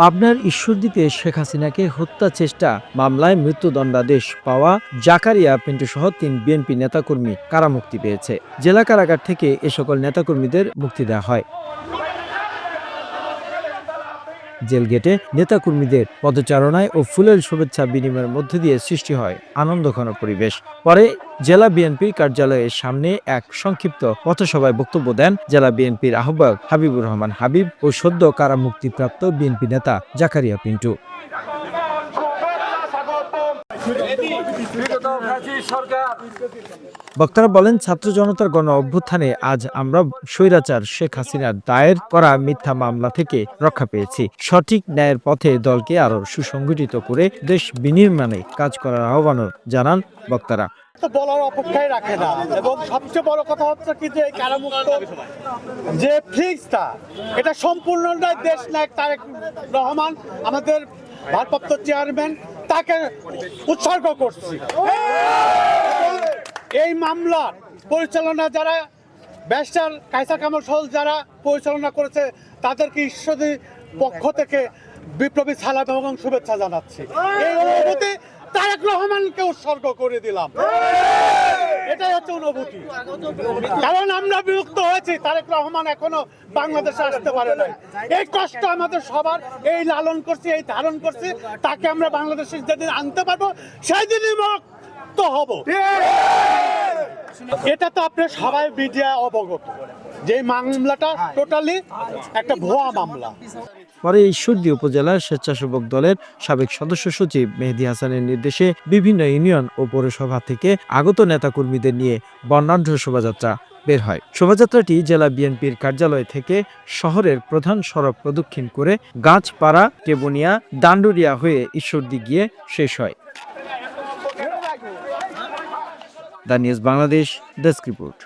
পাবনার ঈশ্বরদীতে শেখ হাসিনাকে হত্যা চেষ্টা, মামলায় মৃত্যুদণ্ডাদেশ পাওয়া জাকারিয়া পিন্টু সহ তিন বিএনপি নেতাকর্মী কারামুক্তি পেয়েছে। জেলা কারাগার থেকে এ সকল নেতাকর্মীদের মুক্তি দেওয়া হয়। জেল গেটে নেতাকর্মীদের পদচারণায় ও ফুলের শুভেচ্ছা বিনিময়ের মধ্যে দিয়ে সৃষ্টি হয় আনন্দঘন পরিবেশ। পরে জেলা বিএনপির কার্যালয়ের সামনে এক সংক্ষিপ্ত পথসভায় বক্তব্য দেন জেলা বিএনপির আহ্বায়ক হাবিবুর রহমান হাবিব ও সদ্য কারামুক্তিপ্রাপ্ত বিএনপি নেতা জাকারিয়া পিন্টু। বক্তারা বলেন, ছাত্র জনতার গণ অভ্যুত্থানে আজ আমরা স্বৈরাচার শেখ হাসিনার দায়ের করা মিথ্যা মামলা থেকে রক্ষা পেয়েছি। সঠিক ন্যায়ের পথে দলকে আরও সুসংগঠিত করে দেশ বিনির্মাণে কাজ করার আহ্বানও জানান বক্তারা। বলার অপেক্ষাই রাখে না। এবং সবচেয়ে বড় কথা হচ্ছে কি যে কারামুক্ত যে ফিক্সটা এটা সম্পূর্ণটাই দেশ নায়ক তারেক রহমান, আমাদের ভারপ্রাপ্ত চেয়ারম্যান তাকে উৎসর্গ করছি। এই মামলার পরিচালনা যারা, ব্যারিস্টার কাইসা কামাল সহ যারা পরিচালনা করেছে, তাদেরকে ঈশ্বরের পক্ষ থেকে বিপ্লবী সালাম এবং শুভেচ্ছা জানাচ্ছি। এই অনুভূতি তারেক রহমানকে উৎসর্গ করে দিলাম। এটাই হচ্ছে অনুভূতি? কারণ আমরা বিরক্ত হয়েছি তারেক রহমান এখনও বাংলাদেশে আসতে পারে নাই। এই কষ্ট আমাদের সবার এই লালন করছি এই ধারণ করছি তাকে আমরা বাংলাদেশে যেদিন আনতে পারব সেই দিনই মুক্ত হব। এটা তো আপনার সবাই মিডিয়া অবগত। যে মামলাটা টোটালি একটা ভুয়া মামলা। পরে ঈশ্বরদী উপজেলার স্বেচ্ছাসেবক দলের সাবেক সদস্য সচিব মেহেদি হাসানের নির্দেশে বিভিন্ন ইউনিয়ন ও পৌরসভা থেকে আগত নেতাকর্মীদের নিয়ে বর্ণাঢ্য শোভাযাত্রা বের হয়। শোভাযাত্রাটি জেলা বিএনপির কার্যালয় থেকে শহরের প্রধান সড়ক প্রদক্ষিণ করে গাছপাড়া কেবনিয়া দান্ডুরিয়া হয়ে ঈশ্বরদী গিয়ে শেষ হয়। The news Bangladesh desk report.